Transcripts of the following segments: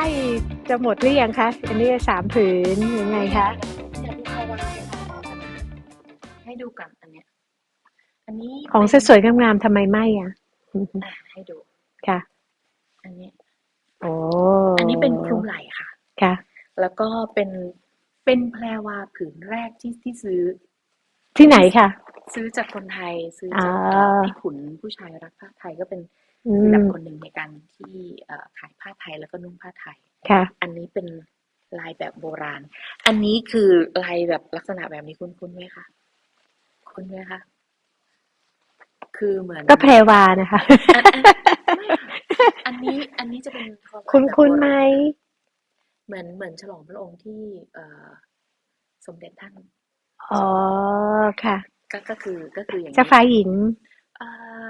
ล้จะหมดหรือยังคะ อันนี้สามผืนยังไงคะอยากดูคาวาให้ดูก่อนอันเนี้ย อันนี้ของเป็นสวยๆงามๆทำไมไม่อะอะ ให้ดู ค่ะ อันนี้โอ้อันนี้เป็นคลุมไหล่ค่ะ ค่ะ แล้วก็เป็นเป็นแพรวาผืนแรกที่ที่ซื้อ ที่ไหนคะซื้อจากคนไทยซื้ออ่าจากพี่ขุนผู้ชายรักผ้าไทยก็เป็น อืศิลมปคนหนึ่งในการที่เอ่อขายผ้าไทยแล้วก็นุ่งผ้าไทยค่ะ อันนี้เป็นลายแบบโบราณ อันนี้คือลายแบบลักษณะแบบนี้คุ้นๆไหมคะคุ้นไหมคะคือเหมือนก็แพรวานะคะอันอันไม่ค่ะอันนี้อันนี้จะเป็นทอผ้าคุณแบบคุณโบไหมราณเหมือนเหมือนฉลองพระองค์ที่เอ่อสมเด็จท่านอ๋อค่ะ ก็ก็คือก็คืออย่างเจ้าฟ้าหญิงเอ่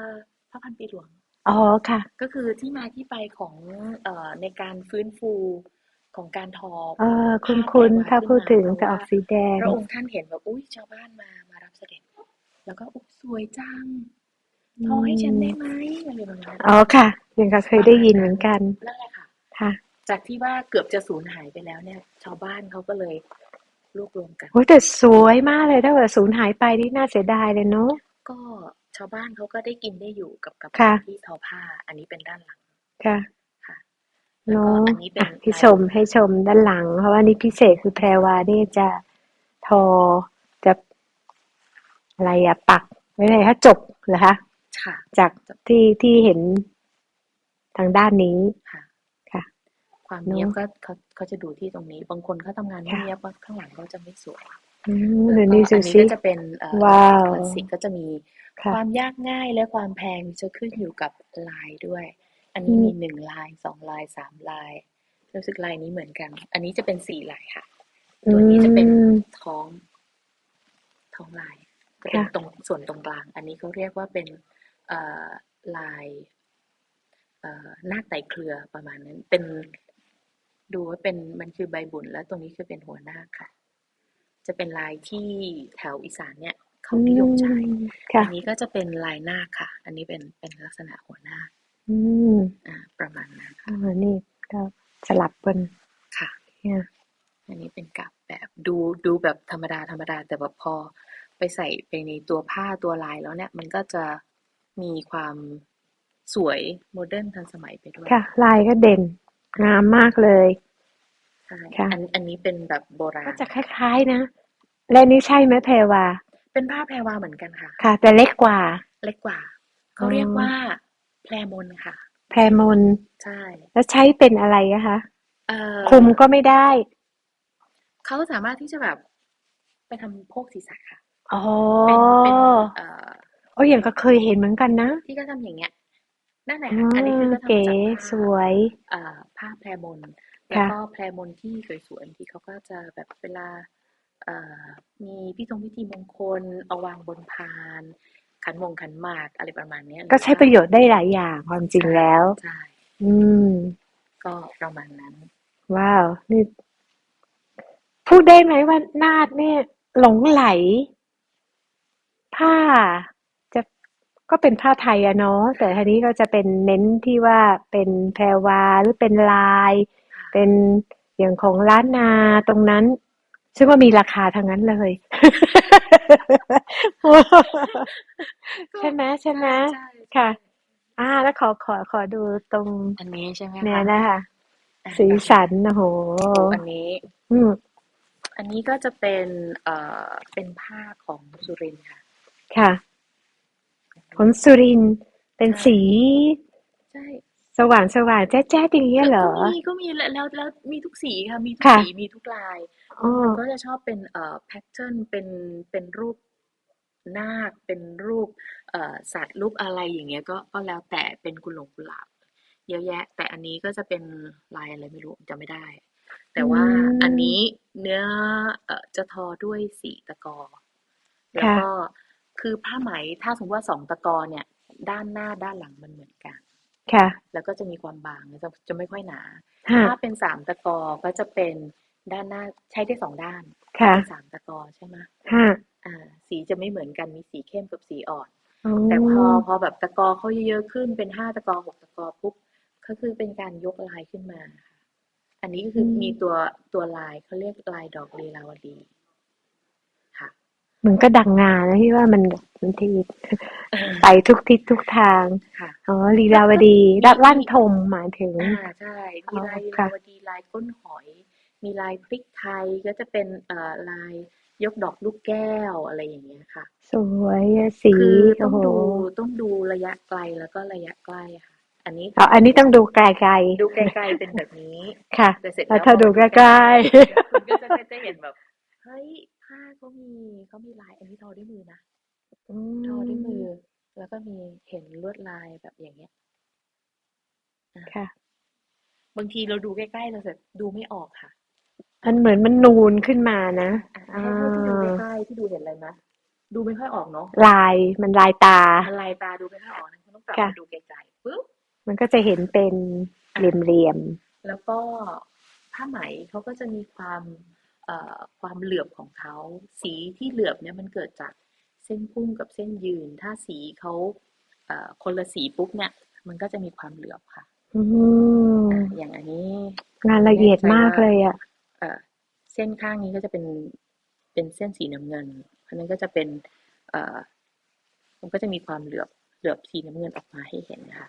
อพระพันปีหลวง อ๋อ ค่ะ ก็คือที่มาที่ไปของ เอ่อ ในการฟื้นฟูของการทอเออคุณคุณถ้าพูดถึงจะออกสีแดงพระองค์ท่านเห็นแบบ อุ้ยชาวบ้านมา มารับเสด็จ แล้วก็ อุ๊ย สวยจังทอให้ฉันได้ไหม อะไรประมาณนั้น อ๋อ ค่ะ ยังก็เคยได้ยินเหมือนกัน นั่นแหละค่ะ ค่ะ จากที่ว่าเกือบจะสูญหายไปแล้วเนี่ย ชาวบ้านเขาก็เลยรวบรวมกัน โอ้ยแต่สวยมากเลย ถ้าเกิดสูญหายไปนี่น่าเสียดายเลยเนาะ ก็ชาวบ้านเขาก็ได้กินได้อยู่กับกับค่ะที่ทอผ้า อันนี้เป็นด้านหลังค่ะค่ะแล้วเนาะก็อันนี้เป็นอะพี่ชมให้ชมด้านหลัง เพราะว่านี่พิเศษคือแพรวานี่จะทอจะอะไรอะปักไว้เลยคะจบเหรอคะค่ะ จากที่ที่เห็นทางด้านนี้ค่ะค่ะ ความเนอะเนียบก็เขาเขาจะดูที่ตรงนี้ บางคนเขาทำงานไม่ค่ะเนียบว่าข้างหลังเขาจะไม่สวยอืมแล้วเดี๋ยวก็นี้อัดูนนี้สิก็จะเป็นเอ่อว้าวคลาสสิกก็จะมี ค่ะ ความยากง่ายและความแพงจะขึ้นอยู่กับลายด้วย อันนี้อืมมีหนึ่งลายสองลายสามลาย รู้สึกลายนี้เหมือนกัน อันนี้จะเป็นสี่ลายค่ะตัวนี้จะเป็นอืมท้องท้องลายก็เป็นค่ะตรงส่วนตรงกลาง อันนี้เขาเรียกว่าเป็นเอ่อลายเอ่อนาคไต่เครือประมาณนั้น เป็นดูว่าเป็นมันคือใบบุญแล้วตรงนี้คือเป็นหัวนาคค่ะ จะเป็นลายที่แถวอีสานเนี่ย เขานิยมใช้อืมค่ะอันนี้ก็จะเป็นลายนาคค่ะ อันนี้เป็นเป็นลักษณะหัวนาคอืมอ่า ประมาณนั้นค่ะอ่านี่ก็สลับกันค่ะเนี่ยอันนี้เป็นกับแบบดูดูแบบธรรมดาธรรมดาแต่แบบพอไปใส่ไปในตัวผ้าตัวลายแล้วเนี่ย มันก็จะมีความสวยโมเดิร์นทันสมัยไปด้วยค่ะ ลายก็เด่นงามมากเลยใช่ค่ะอันอันนี้เป็นแบบโบราก็ณจะคล้าย ๆ นะ และนี่ใช่ไหมแพรวา เป็นผ้าแพรวาเหมือนกันค่ะ ค่ะ แต่เล็กกว่า เล็กกว่า เขาอ๋อเรียกว่า แพรมนค่ะ แพรมนใช่ แล้วใช้เป็นอะไรอะคะเอ่อคลุมก็ไม่ได้ เขาสามารถที่จะแบบ ไปทำโพกศีรษะค่ะ อ๋อเป็นเป็นเอ่อโอ้ยอย่างก็เคยเห็นเหมือนกันนะที่เขาทำอย่างเงี้ยนั่นแหละอ๋ค่ะอันนี้คืออก็ทำเก๋จากผ้า สวย เอ่อผ้าแพรมนแล้วค่ะ ก็แพรมนที่สวยๆที่เขาก็จะแบบเวลาเอ่อ มีพิธงพิธีมงคลเอาวางบนพาน ขันมงขันหมากอะไรประมาณเนี้ยหก็รือใช้ว่าประโยชน์ได้หลายอย่างความจริงแล้วใช่อืม ก็ประมาณนั้น ว้าวนี่พูดได้ไหมว่านาดเนี่ย หลงไหล ผ้าจะก็เป็นผ้าไทยอะเนาะแต่ทีนี้ก็จะเป็นเน้นที่ว่าเป็นแพรวาหรือเป็นลายค่ะเป็นอย่างของล้านนาตรงนั้น ซึ่งว่ามีราคาทั้งนั้นเลย ใช่ไหมใช่ไหมใช่ค่ะ อ่า แล้วขอขอขอดูตรงอันนี้ใช่ไหมเนี่ยคะนะคะอะสีสันโอ้โหโอ้อันนี้ อืมอันนี้ก็จะเป็น เอ่อ เป็นผ้าของสุรินทร์ค่ะ ค่ะผลสุรินทร์เป็นสี ใช่ สว่างสว่างแจ๊ดแจ๊ดอย่างเงี้ยเหรอ ก็มีก็มีแล้วแล้วแล้วมีทุกสีค่ะ มีทุกค่ะสีมีทุกลายอ๋อมันก็จะชอบเป็นเอ่อแพทเทิร์นเป็นเป็นรูปนาคเป็นรูปเอ่อสัตว์รูปอะไรอย่างเงี้ยก็ก็แล้วแต่เป็นกุหลงกุหลาบเยอะแยะ แต่อันนี้ก็จะเป็นลายอะไรไม่รู้จำไม่ได้ แต่ว่าอืมอันนี้เนื้อเอ่อจะทอด้วยสีตะกอ แล้วค่ะก็คือผ้าไหมถ้าสมมติว่าสองตะกอเนี่ย ด้านหน้าด้านหลังมันเหมือนกัน ค่ะ แล้วก็จะมีความบางจะจะไม่ค่อยหนาฮะถ้าเป็นสามตะกอก็จะเป็นด้านหน้าใช้ได้สองด้านค่ะเป็นสามตะกอใช่ไหมฮะอ่า สีจะไม่เหมือนกันมีสีเข้มกับสีอ่อนอ๋อแต่พอพอแบบตะกอเขาเยอะๆขึ้นเป็นห้าตะกอหกตะกอปุ๊บก็คือเป็นการยกลายขึ้นมาค่ะอันนี้ก็คืออม มีตัวตัวลายเขาเรียกลายดอกลีลาวดีค่ะ มันก็ดังงานะที่ว่ามันบางทีไปทุกทิศทุกทางค่ะอ๋อลีลาวดีมีรัดลั่นมีทมหมายถึงอ่าใช่มีอ๋อลายลีค่ะลาวดีลายก้นหอย มีลายพริกไทยก็จะเป็นเอ่อลายยกดอกลูกแก้วอะไรอย่างเงี้ยค่ะ สวยอะสีคือต้โอ้องโหดูต้องดูระยะไกลแล้วก็ระยะใกล้ค่ะ อันนี้เอาอันนี้ต้องดูไกลดูไกลๆเป็นแบบนี้ๆค่ะแต่เสร็จแล้แล้ววถ้าดูใกล้คุณก็จะจะเห็นแบบเฮ้ยผ้า เขามีเขามีลายอันนี้ทอด้วยมือนะๆอืทอด้วยมืมอแล้วก็มีเห็นลวดลายแบบอย่างเงี้ยอะค่ะ บางทีเราดูใกล้ๆเราจะดูไม่ออกค่ะ มันเหมือนมันนูนขึ้นมานะอะอ่ให้ให้ที่ดูาใกล้ๆที่ดูเห็นอะไรไหมดูไม่ค่อยออกเนาะลายมันลายตา อะไรตาดูไม่ค่อยออกนะคุณต้องกลับค่ะ มาดูไกลๆปุ๊บมันก็จะเห็นเป็นเหลี่ยมแล้วก็ผ้าไหมเขาก็จะมีความเอ่อ ความเหลือบของเขา สีที่เหลือบเนี่ยมันเกิดจากเส้นพุ่งกับเส้นยืน ถ้าสีเขาเอ่อคนละสีปุ๊บเนี่ย มันก็จะมีความเหลือบค่ะๆอืมอะอย่างอันนี้ งานละเอียดมากเลยอะเอ่อเส้นข้างนี้ก็จะเป็นเป็นเส้นสีน้ำเงินอันนั้นก็จะเป็นเอ่อมันก็จะมีความเหลือบเหลือบสีน้ำเงินออกมาให้เห็นค่ะ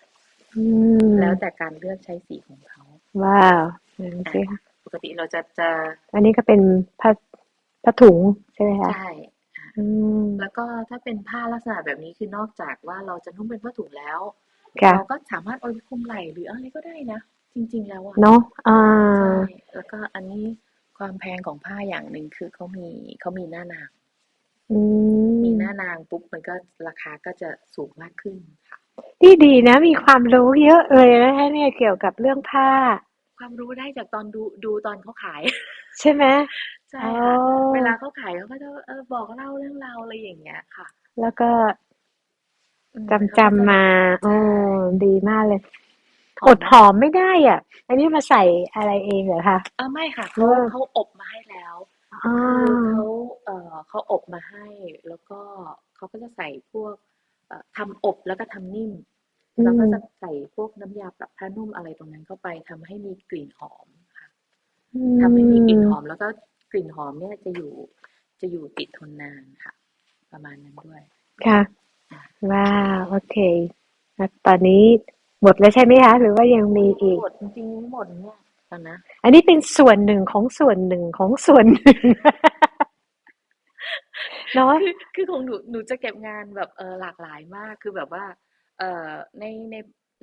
อืมแล้วแต่การเลือกใช้สีของเขา ว้าวนั่นสิคะป กติเราจะจะ อันนี้ก็เป็นผ้าผ้าถุงใช่ไหมคะใช่อืมแล้วก็ถ้าเป็นผ้าลักษณะแบบนี้คือนอกจากว่าเราจะนุ่งเป็นผ้าถุงแล้วค่ะเราก็สามารถเอาไปคลุมไหล่หรืออะไรก็ได้นะจริง ๆ แล้วอะเนาะอ่าใช่แล้วก็อันนี้ความแพงของผ้าอย่างหนึ่งคือเขามีเขามีหน้านางอืมมีหน้านางปุ๊บมันก็ราคาก็จะสูงมากขึ้นค่ะนี่ดีนะ มีความรู้เยอะเลยนะคะเนี่ยเกี่ยวกับเรื่องผ้า ความรู้ได้จากตอนดูดูตอนเขาขาย ใช่ไหมใช่อ๋อค่ะเวลาเขาขายเขาก็จะเออบอกเล่าเรื่องราวอะไรอย่างเงี้ยค่ะ แล้วก็อืมจำจำมาใช่โอ้ดีมากเลยหออมดไหมหอมไม่ได้อะ อันนี้มาใส่อะไรเองเหรอคะเออไม่ค่ะเอเขาอเขาอบมาให้แล้วอ่าคือเขาเอ่อเขาอบมาให้ แล้วก็เขาก็จะใส่พวกเอ่อทำอบแล้วก็ทำนิ่ม อืแล้วก็มจะใส่พวกน้ำยาปรับผ้านุ่มอะไรตรงนั้นเข้าไปทำให้มีกลิ่นหอมค่ะอืทำให้มีกลิ่นมหอมแล้วก็กลิ่นหอมเนี่ยจะอยู่จะอยู่ติดทนนานค่ะ ประมาณนั้นด้วย ค่ะอะว้าวโอเคแล้วตอนนี้หมดแล้วใช่ไหมคะหรือว่ายังมีอีกหมดจริงๆไม่หมดเนี่ยตอนนะอันนี้เป็นส่วนหนึ่งของส่วนหนึ่งของส่วนหนึ่งเนาะคือคือของหนูหนูจะเก็บงานแบบเออหลากหลายมากคือแบบว่า เอ่อในใน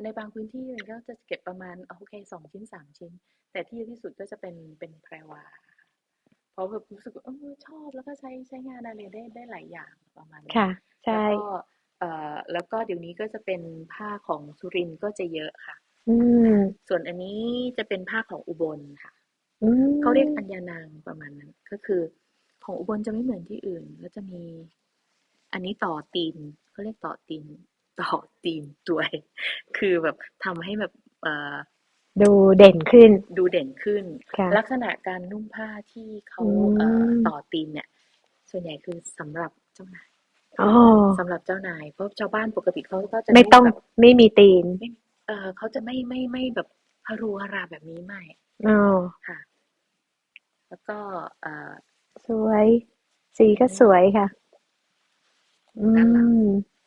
ในบางพื้นที่มันก็จะเก็บประมาณโอเคสองชิ้นสามชิ้น แต่ที่เยอะที่สุดก็จะเป็นเป็นแพรวาค่ะเพราะแบบรู้สึกว่าเออชอบแล้วก็ใช้ใช้งานอะไรได้ได้หลายอย่างประมาณนี้ค่ะ ใช่ แล้วก็เอ่อแล้วก็เดี๋ยวนี้ก็จะเป็นผ้าของสุรินทร์ก็จะเยอะค่ะ อืม ส่วนอันนี้จะเป็นผ้าของอุบลค่ะ อืมเขาเรียกอัญญานางประมาณนั้น ก็คือของอุบลจะไม่เหมือนที่อื่น แล้วจะมี อันนี้ต่อตีนเขาเรียกต่อตีน ต่อตีนตัวย คือแบบทำให้แบบเอ่อดูเด่นขึ้น ดูเด่นขึ้น ค่ะลักษณะการนุ่งผ้าที่เขาอืมเอ่อต่อตีนเนี่ย ส่วนใหญ่คือสำหรับเจ้านายอ๋อสำหรับเจ้านาย เพราะชาวบ้านปกติเขาก็จะไม่นุ่ต้องแบบ ไม่มีตีนไม่เออเขาจะไม่ไม่ไม่แบบฮารูฮาราแบบนี้ไม่อ๋อค่ะ แล้วก็เอ่อสวย สีก็สวยค่ะ อืด้านหลังม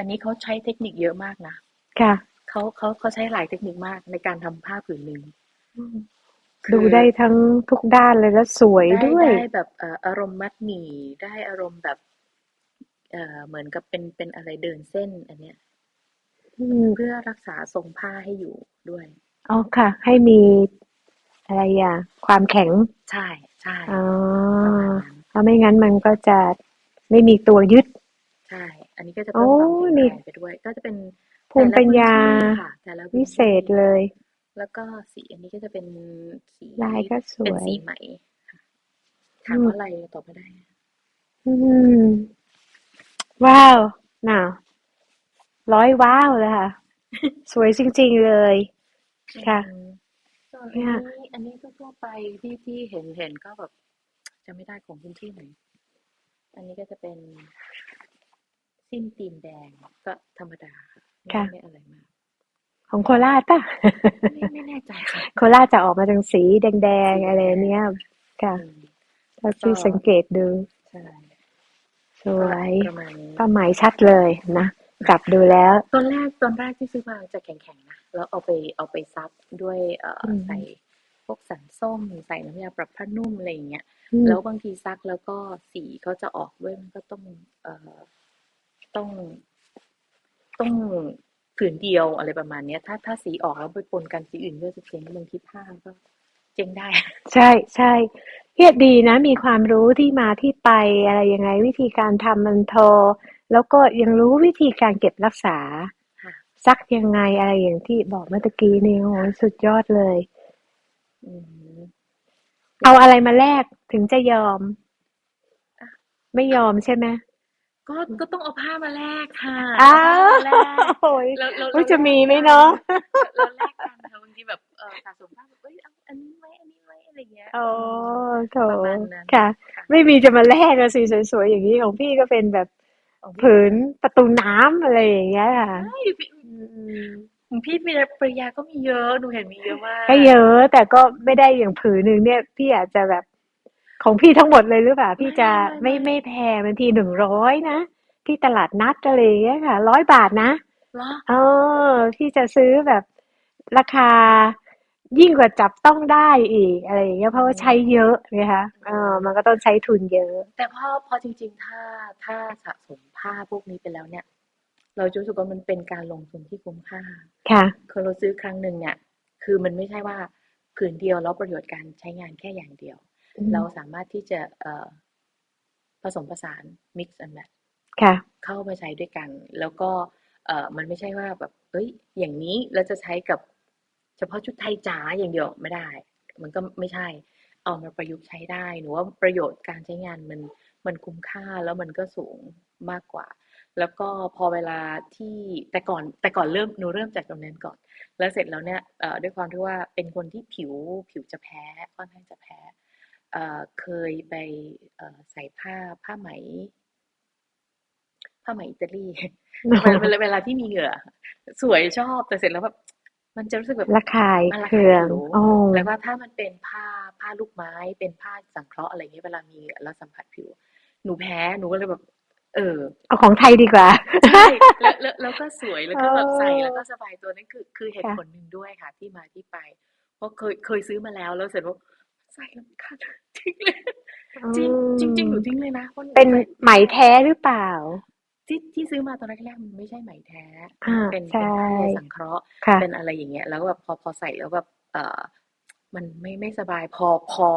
อันนี้เขาใช้เทคนิคเยอะมากนะค่ะเขาเขาเขาใช้หลายเทคนิคมากในการทำผ้าผืนหนึ่งคือดูได้ทั้งทุกด้านเลยแล้วสวยได้ด้วยได้แบบเอ่ออารมณ์มัดหมี่ได้อารมณ์แบบเอ่อเหมือนกับเป็นเป็นอะไรเดินเส้น อันเนี้ยอืมเพื่อรักษาทรงผ้าให้อยู่ด้วยอ๋อค่ะ ให้มีอะไรอะ ความแข็ง ใช่ใช่อ๋อประมาณนั้นเพราะไม่งั้นมันก็จะไม่มีตัวยึด ใช่ อันนี้ก็จะโอ้เพิ่มความแข็งนี่แรงไปด้วย ก็จะเป็นภูมิปัญญาแต่ละพื้นที่ค่ะแต่ละพื้วินเศษที่เลย แล้วก็สีอันนี้ก็จะเป็นสีลายก็สเป็นวยสีไหมค่ะถามว่าอะไรตอบไม่ได้ อืม ว้าวน่ะร้อยว้าวเลยค่ะ สวยจริง ๆ เลย ค่ะอืมส่วนเนี่อัยนนี้อันนี้ก็ทั่วไปที่ที่เห็นเห็นก็แบบจะไม่ได้ของพื้นที่ไหน อันนี้ก็จะเป็น สิ้นตีนแดงก็ธรรมดาค่ะไม่ค่ะไม่อะไรมากของโคราชป่ะไม่ไม่แน่ใจค่ะ โคราชจะออกมาทางสีแดงๆอะไรเนี้ยค่ะอืมถ้าพี่สังเกตดูใช่สวยประมาณนี้ป้าหมายชัดเลยนะกลับดูแล้ว ตอนแรกตอนแรกที่ซื้อมาจะแข็งๆนะแล้วเอาไปเอาไปซับด้วยเอ่ออมใส่พวกสันส้มใส่น้ำยาปรับผ้านุ่มอะไรอย่างเงี้ยอืมแล้วบางทีซักแล้วก็สีเขาจะออกด้วยมันก็ต้องเอ่อ ต้องต้องผืนเดียวอะไรประมาณเนี้ย ถ้าถ้าสีออกแล้วไปปนกันสีอื่นก็จะเจ๊งบางทีผ้าก็เจ๊งได้ ใช่ใช่เฮียดีนะ มีความรู้ที่มาที่ไปอะไรยังไง วิธีการทำมันโทรแล้วก็ยังรู้วิธีการเก็บรักษาค่ะซักยังไงอะไรอย่างที่บอกเมื่อตะกี้นี่โอ้โหสุดยอดเลยอืมเอาอะไรมาแลกถึงจะยอม ไม่ยอมใช่ไหม ก็ก็ต้องเอาผ้ามาแลกค่ะอ้าเอาวผ้ามาแลกโอ้ยเราเราโอ้ยเราจะแลกมีไหมกันเนาะเราแลกกันค่ะบางทีแบบเออสะสมผ้าแบบเอ้ยเอาอันนี้ไหมอันนี้ไหมอะไรเงี้ยโอ้โถประมาณนั้นค่ะค่ะไม่มีจะมาแลกอะสิสวยๆอย่างนี้ของพี่ก็เป็นแบบของพี่ผืนประตูน้ำอะไรอย่างเงี้ยค่ะใช่พี่อืมของพี่มีปริยาก็มีเยอะหนูเห็นมีเยอะมากก็เยอะ แต่ก็ไม่ได้อย่างผืนหนึ่งเนี่ย พี่อาจจะแบบ ของพี่ทั้งหมดเลยหรือเปล่า พี่จะไม่ไม่แพงบางทีหนึ่งร้อยนะ ที่ตลาดนัดอะไรอย่างเงี้ยค่ะร้อยบาทนะเหรอเออพี่จะซื้อแบบราคายิ่งกว่าจับต้องได้อีกอะไรอย่างเงี้ยเพราะว่าใช้เยอะนะคะเออมันก็ต้องใช้ทุนเยอะ แต่พอพอจริง ๆ ถ้าถ้าสะสมผ้าพวกนี้ไปแล้วเนี่ย เราจะรู้สึกว่ามันเป็นการลงทุนที่คุ้มค่าค่ะคือเราซื้อครั้งหนึ่งเนี่ย คือมันไม่ใช่ว่าผืนเดียวแล้วประโยชน์การใช้งานแค่อย่างเดียวอืม เราสามารถที่จะเอ่อผสมผสาน mix and match ค่ะเข้ามาใช้ด้วยกัน แล้วก็เอ่อมันไม่ใช่ว่าแบบเอ้ย อย่างนี้เราจะใช้กับเฉพาะชุดไทยจ๋าอย่างเดียวไม่ได้ มันก็ไม่ใช่ เอามาประยุกต์ใช้ได้หนูว่าประโยชน์การใช้งานมันมันคุ้มค่าแล้วมันก็สูงมากกว่า แล้วก็พอเวลาที่แต่ก่อนแต่ก่อนเริ่มหนูเริ่มจากตรงนั้นก่อน แล้วเสร็จแล้วเนี่ยเอ่อด้วยความที่ว่าเป็นคนที่ผิวผิวจะแพ้ค่อนข้างจะแพ้ เอ่อเคยไปเอ่อใส่ผ้าผ้าไหม ผ้าไหมอิตาลีเวลาเวลาเวลาที่มีเหงื่อ สวยชอบแต่เสร็จแล้วแบบมันจะรู้สึกแบบระคายมันระเคืคายองผิวโอ้แล้วก็ถ้ามันเป็นผ้าผ้าลูกไม้เป็นผ้าสังเคราะห์อะไรอย่างเงี้ยเวลามีเหงื่อแล้วสัมผัสผิว หนูแพ้หนูก็เลยแบบ เออ เอาของไทยดีกว่าใช่แล้วแล้วแล้วก็สวยแล้วก็แบบใส่เออแล้วก็สบายตัวนั่นคือ คือเหตุค่ะผลหนึ่งด้วยค่ะ ที่มาที่ไป เพราะเคยเคยซื้อมาแล้วแล้วเสร็จว่า ใส่แล้วมันขาดทิ้งเลยจริงจริงจริงหนูทิ้งเลยนะพราะหเป็นใส่ไหมแท้หรือเปล่า ที่ที่ซื้อมาตอนแรกๆมันไม่ใช่ไหมแท้ อ่าเป็นใช่ เป็นผ้าสังเคราะห์ค่ะ เป็นอะไรอย่างเงี้ย แล้วแบบพอพอใส่แล้วแบบเออมันไม่ไม่สบายพอพอ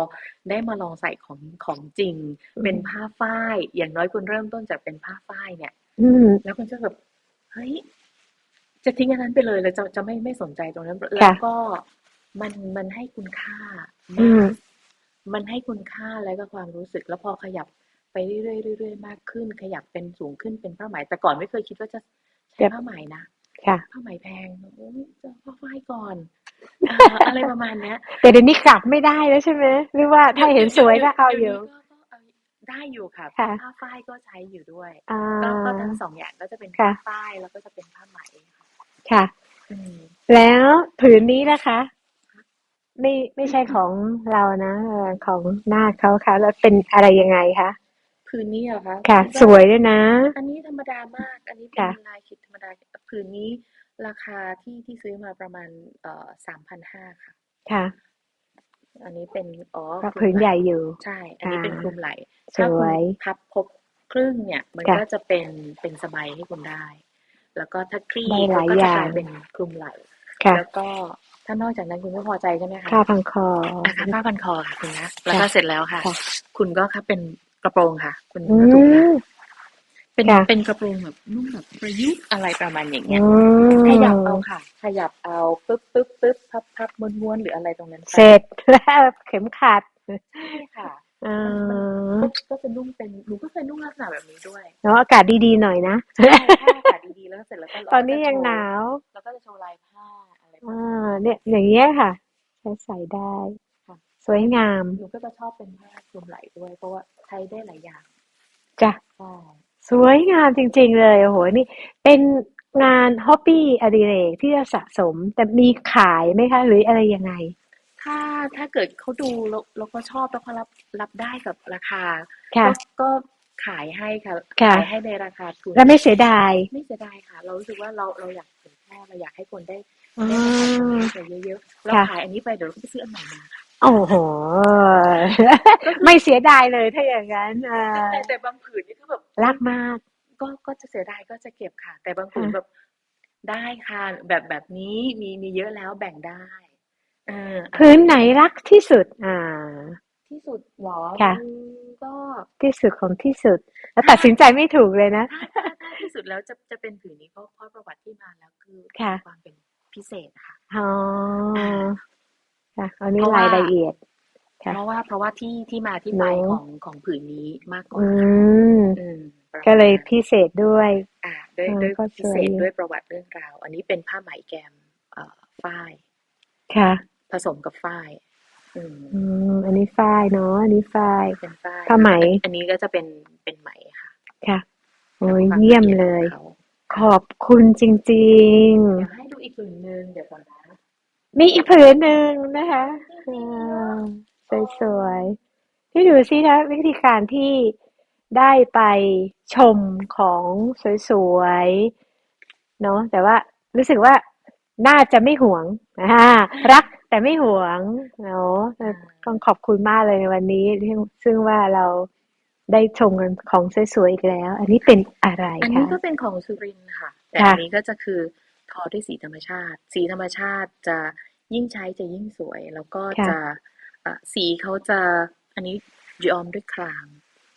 ได้มาลองใส่ของของจริง อืมเป็นผ้าฝ้าย อย่างน้อยคุณเริ่มต้นจากเป็นผ้าฝ้ายเนี่ย อืมแล้วคุณจะแบบเฮ้ย จะทิ้งอันนั้นไปเลยแล้วจะจะไม่ไม่สนใจตรงนั้นค่ะแล้วก็มันมันให้คุณค่าอืมามก มันให้คุณค่าแล้วก็ความรู้สึก แล้วพอขยับไปเรื่อยๆเรื่อยๆมากขึ้น ขยับเป็นสูงขึ้นเป็นผ้าไหม แต่ก่อนไม่เคยคิดว่าจะใช้เจ็บผ้าไหมนะค่ะผ้าไหมแพงโอ้ยจะผ้าฝ้ายก่อนเอ่ออะไรประมาณเนี้ย แต่เดี๋ยวนี้กลับไม่ได้แล้วใช่ไหมหรือว่าถ้าเห็นสวยก็เอาอยู่ดี๋วนี้ก็ก็เอาได้อยู่ค่ะค่ะผ้าฝ้ายก็ใช้อยู่ด้วยอ่าก็ก็ทั้งสองอย่างก็จะเป็นค่ะผ้าฝ้ายแล้วก็จะเป็นผ้าไหมค่ะค่ะอืมแล้วผืนนี้นะคะ ไม่ไม่ใช่ของเรานะเออของหน้าเขาค่ะ แล้วเป็นอะไรยังไงคะผืนนี้เหรอคะค่ะก็สวยด้วยนะ อันนี้ธรรมดามาก อันนี้เป็ค่ะนลายขิดธรรมดาผืนนี้ราคาที่ที่ซื้อมาประมาณเอ่อสามพันห้าค่ะ ค่ะอันนี้เป็นอ๋อก็คลุมผืนใหญ่อยู่ใช่ อันนี้เป็นอ่าคลุมไหล่สถ้าคุวณยพับครบครึ่งเนี่ย มันค่ะก็จะเป็นเป็นสบายให้คุณได้ แล้วก็ถ้าคลี่ได้หลายก็อจะย่ากลางยเป็นคลุมไหล่ค่ะ แล้วก็ ถ้านอกจากนั้นคุณไม่พอใจใช่ไหมคะค่าพังคออะค่ะผ้าพันคอค่ะคุณนะแล้วก็ค่ะเสร็จแล้วค่ะค่ะ คุณก็ค่ะเป็นกระโปรงค่ะ คุณอืก็ถูกนะมเป็นค่ะเป็นกระโปรงแบบนุ่มแบบประยุกต์อะไรประมาณอย่างเงี้ยอืมขยับเอาค่ะ ขยับเอาปึ๊บปึ๊บปึ๊บพับพับม้วนม้วนหรืออะไรตรงนั้นไปเสร็จแล้วเข็มขัดใช่ค่ะอ่าก็ก็จะนุ่งเป็นหนูก็เคยนุ่งลักษณะแบบนี้ด้วยแล้วอากาศดีๆหน่อยนะใช่ถ้าอากาศดีๆแล้วเสร็จแล้วก็เราตอนนี้ก็จะยังโชว์หนาว แล้วก็จะโชว์ลายผ้า อะไรประอ่มาณาเนี่ย อย่างเงี้ยค่ะ ใช้ใส่ได้ ค่ะ สวยงาม หนูก็จะชอบเป็นผ้าคลุมไหล่ด้วย เพราะว่าใช้ได้หลายอย่างจ้ะ ใช่สวยงามจริง ๆ เลย โอ้โหนี่เป็นงานฮอ b ปี้อดิเรกที่จะสะสม แต่มีขายไหมคะ หรืออะไรยังไง ถ้า ถ้าเกิดเขาดูแล้ว แล้วก็ชอบ แล้วเขารับ รับได้กับราคา ค่ะก็ก็ขายให้ค่ะ ค่ะขายให้ในราคาถูกแล้วไม่เสียดาย ไม่เสียดายค่ะ เรารู้สึกว่าเรา เราอยากเผยแพร่ เราอยากให้คนได้อ๋อ ได้มาทำอันนี้ไปเยอะๆเราค่ะ ขายอันนี้ไปเดี๋ยวเราก็ไปซื้ออันใหม่มาค่ะโอ้โห ไม่เสียดายเลยถ้าอย่างนั้นอ่าแต่แต่บางผืนนี่ก็แบบ รักมาก ก็ก็จะเสียดายก็จะเก็บค่ะ แต่บางผืนค่ะแบบได้ค่ะ แบบแบบนี้มีมีเยอะแล้วแบ่งได้เออพื้นไหนรักที่สุด อ่า ที่สุดเหรอค่ะ อืมก็ที่สุดของที่สุด แล้วตัดสินใจไม่ถูกเลยนะ ถ้าถ้าถ้าที่สุดแล้วจะจะเป็นผืนนี้เพราะเพราะประวัติที่มาแล้วคือค่ะ ความเป็น พิเศษค่ะอ๋อค่ะอันนี้เพราะรายว่าละเอียดค่ะเพราะว่าเพราะว่าที่ที่มาที่ไปเนอะของของผืนนี้มากกว่าอืค่ะมอืมประมาณก็เลยนั้นพิเศษด้วยอ่าด้วยอ่าด้วยก็พิสวยเศษอยู่ด้วยประวัติเรื่องราว อันนี้เป็นผ้าไหมแกมเอ่อฝ้ายค่ะ ผสมกับฝ้ายอืมอืมอันนี้ฝ้ายเนาะอันนี้ฝ้ายเป็นฝ้ายผ้าไหมแล้วก็อันนี้ก็จะเป็นเป็นไหมค่ะ ค่ะ โอ้ยความเยี่ยมละอีเลยของเขาขอบคุณจริงเดี๋ยวให้ดู อีกผืนหนึ่งเดี๋ยวก่อนนะมีอีกผืนหนึ่งนะคะอ่าสวยที่ดูซินะวิธีการที่ได้ไปชมของสวยๆเนาะแต่ว่ารู้สึกว่าน่าจะไม่หวงอ่ารักแต่ไม่หวงเนาะต้องขอบคุณมากเลยในวันนี้ที่ซึ่งว่าเราได้ชมกันของสวยๆอีกแล้ว อันนี้เป็นอะไรอันนี้ก็เป็นของสุรินค่ะแต่อันนี้ก็จะคือ ทอด้วยสีธรรมชาติ สีธรรมชาติจะยิ่งใช้จะยิ่งสวย แล้วก็ค่ะจะเอ่อสีเขาจะอันนี้ย้อมด้วยคราม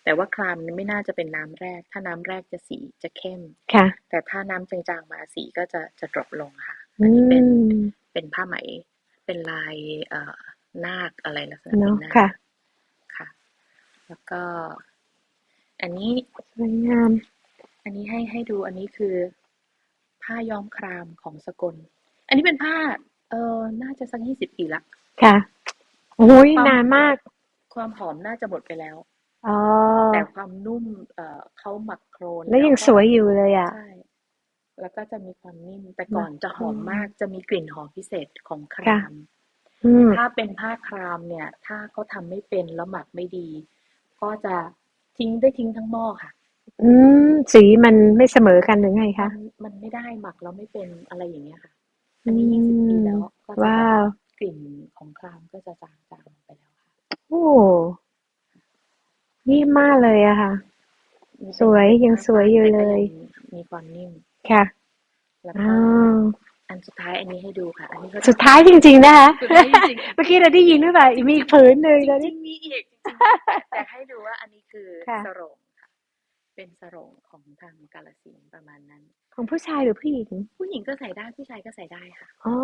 แต่ว่าครามไม่น่าจะเป็นน้ำแรก ถ้าน้ำแรกจะสีจะเข้มค่ะ แต่ถ้าน้ำจางๆมาสีก็จะจะดรอปลงค่ะอือันนี้เป็นมเป็นผ้าไหม เป็นลายเอ่อนาคอะไรลักษณะเนเป็อะนนาคค่ะค่ะ แล้วก็ อันนี้สวยงาม อันนี้ให้ให้ดูอันนี้คือ ผ้าย้อมครามของสกล อันนี้เป็นผ้า เออน่าจะสักยี่สิบปีละ ค่ะ โอ้ยความนานมาก ความหอมน่าจะหมดไปแล้วอ๋อแต่ความนุ่ม เอ่อเขาหมักโครน แล้วยังก็สวยอยู่เลยอะ ใช่ แล้วก็จะมีความนิ่ม แต่นะก่อนจะหอมอืมมาก จะมีกลิ่นหอมพิเศษของคค่ะรามอืมถ้าเป็นผ้าครามเนี่ย ถ้าเขาทำไม่เป็นแล้วหมักไม่ดี ก็จะทิ้งได้ทิ้งทั้งหม้อค่ะ อืม สีมันไม่เสมอกันหรือไงมัคะนมันไม่ได้หมักแล้วไม่เป็นอะไรอย่างเงี้ยค่ะ อือันนี้ยี่สิบปีมแล้วก็จะว้าแบบว กลิ่นของครามก็จะจางจางลงไปแล้วค่ะ โอ้นี่มากเลยอะค่ะ นี่สเป็นวยเป็นยังผ้าสวยฝ้ายอยู่แต่เลก็ยยังมีความนิ่ม ค่ะแล้วอ้าก็วอันสุดท้ายอันนี้ให้ดูค่ะ อันนี้ก็สุจะดท้ายจริง ๆ นะคะ สุดท้ายจริง เมื่อกี้เราได้ยินหรือเปล่าจริงมีอีจริกงผืนหนึ่งจตอนรินี้งๆ มีอีกจริงๆแต่ให้ดูว่าอันนี้คือค่ะสรงค่ะ เป็นสรงของทางกาลสินธุ์ประมาณนั้น ของผู้ชายหรือผู้หญิง ผู้หญิงก็ใส่ได้ผู้ชายก็ใส่ได้ค่ะ อ๋อ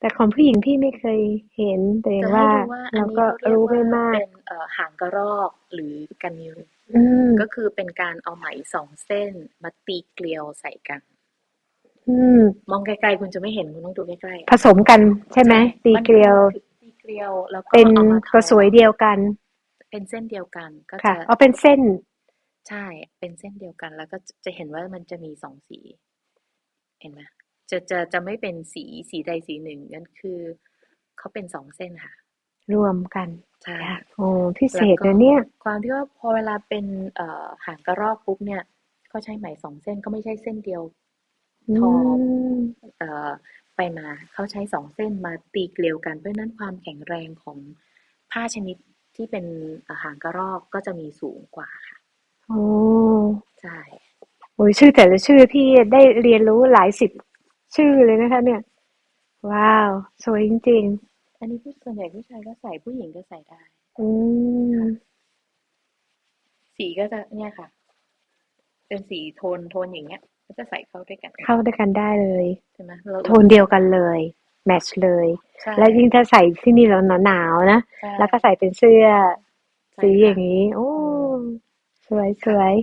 แต่ของผู้หญิงพี่ไม่เคยเห็นแต่อย่าจะงให้ว่าดูว่าอันเรานี้ก็เขาเรียกรู้ว่าไม่มาก เป็นเอ่อหางกระรอกหรือกันนิวอืม ก็คือเป็นการเอาไหมสองเส้นมาตีเกลียวใส่กัน อืม มองไกลๆคุณจะไม่เห็นคุณต้องดูใกล้ผสมกันใช่ไหมๆตีมันเกลียวคือตีเกลียวแล้วก็เป็นเอามาทตัวสวยอเดียวกันเป็นเส้นเดียวกันก็ค่ะจะ เอาเป็นเส้น ใช่ เป็นเส้นเดียวกัน แล้วก็จะจะเห็นว่ามันจะมีสองสี เห็นไหมจะจะจะไม่เป็นสีสีใดสีหนึ่งนั่นคือเขาเป็นสองเส้นค่ะ รวมกันใช่ค่ะโอ้พิเศแล้วษก็นะเนี่ย ความที่ว่าพอเวลาเป็นเอ่อหางกระรอกปุ๊บเนี่ยเขาใช้ไหมสองเส้นก็ไม่ใช่เส้นเดียวอืทอมเอ่อไปมาเขาใช้สองเส้นมาตีเกลียวกันเพราะฉะนั้นความแข็งแรงของผ้าชนิดที่เป็นเอ่อหางกระรอกก็จะมีสูงกว่า ค่ะโอ้ใช่ โอ้ยชื่อแต่ละชื่อพี่ได้เรียนรู้หลายสิบชื่อเลยนะคะ เนี่ย ว้าว สวยจริงอันนี้ผู้ส่วนใหญ่ผู้ชายก็ใส่ผู้หญิงก็ใส่ได้ ๆ อืม สีก็จะเนี่ยค่ะ เป็นสีโทนโทนอย่างเงี้ย ก็จะใส่เข้าด้วยกันเข้าด้วยกันได้เลย ใช่ไหมเราโทนเดียวกันเลย แมทช์เลย ใช่แล้วยิ่งถ้าใส่ที่นี่เราหนาวๆนะ ใช่แล้วก็ใส่เป็นเสื้อ ใช่สีค่ะอย่างนี้ โอ้ สวยสวย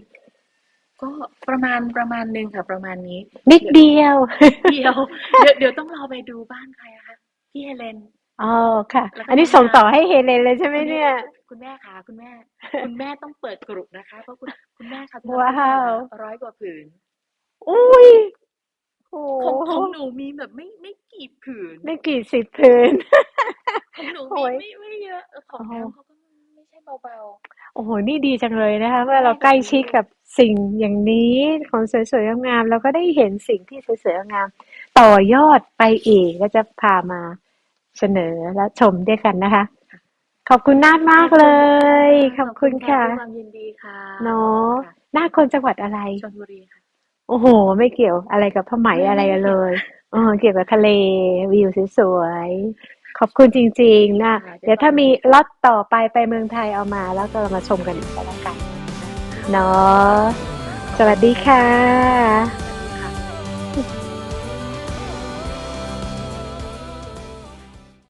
ก็ประมาณประมาณหนึ่งค่ะ ประมาณนี้ นิดเดียวเดี๋ยวเดี๋ยวเดี๋ยวต้องรอไปดูบ้านใครอะคะพี่เฮเลนอ๋อค่ะแล้วก็อันนี้ส่งต่อให้เฮเลนเลยใช่ไหมเนี่ย คุณแม่คะคุณแม่ คุณแม่ต้องเปิดกลุ่มนะคะ เพราะคุณคุณแม่คะว้าวร้อยกว่าผืนอุ้ยโอ้ของของหนูมีแบบไม่ไม่กี่ผืน ไม่กี่สิบพื้นของหนูโอ้มียไม่ไม่เยอะเออของโอ้โหน้ำเขาก็ไม่ใช่เบา โอ้โหนี่ดีจังเลยนะคะ เมื่อเราได้ใกล้แบบนี้ชิดกับสิ่งอย่างนี้ ของสวย ๆ งาม ๆ เราก็ได้เห็นสิ่งที่สวย ๆ งาม ๆ ต่อยอดไปอีก ก็จะพามาเสนอและชมด้วยกันนะคะขอบคุณนาดๆมากเลยขขออบบคุคุณณค่ะ ค่ะ ด้วยความยินดีค่ะ เนาะ ค่ะนาดคนจังหวัดอะไร ชลบุรีค่ะ โอ้โหไม่เกี่ยวอะไรกับผ้าไหมไม่ อะไรไม่เลเกี่ยว ย เออ เกี่ยวกับทะเล วิวสวย ๆ ขอบคุณจริงๆนะค่ะด้วยเดี๋ยวควาถ้ามมีล็อตต่อไปไปเมืองไทยเอามาแล้วก็มาชมกันอีกก็แล้วกันเนาะสวัสดีค่ะ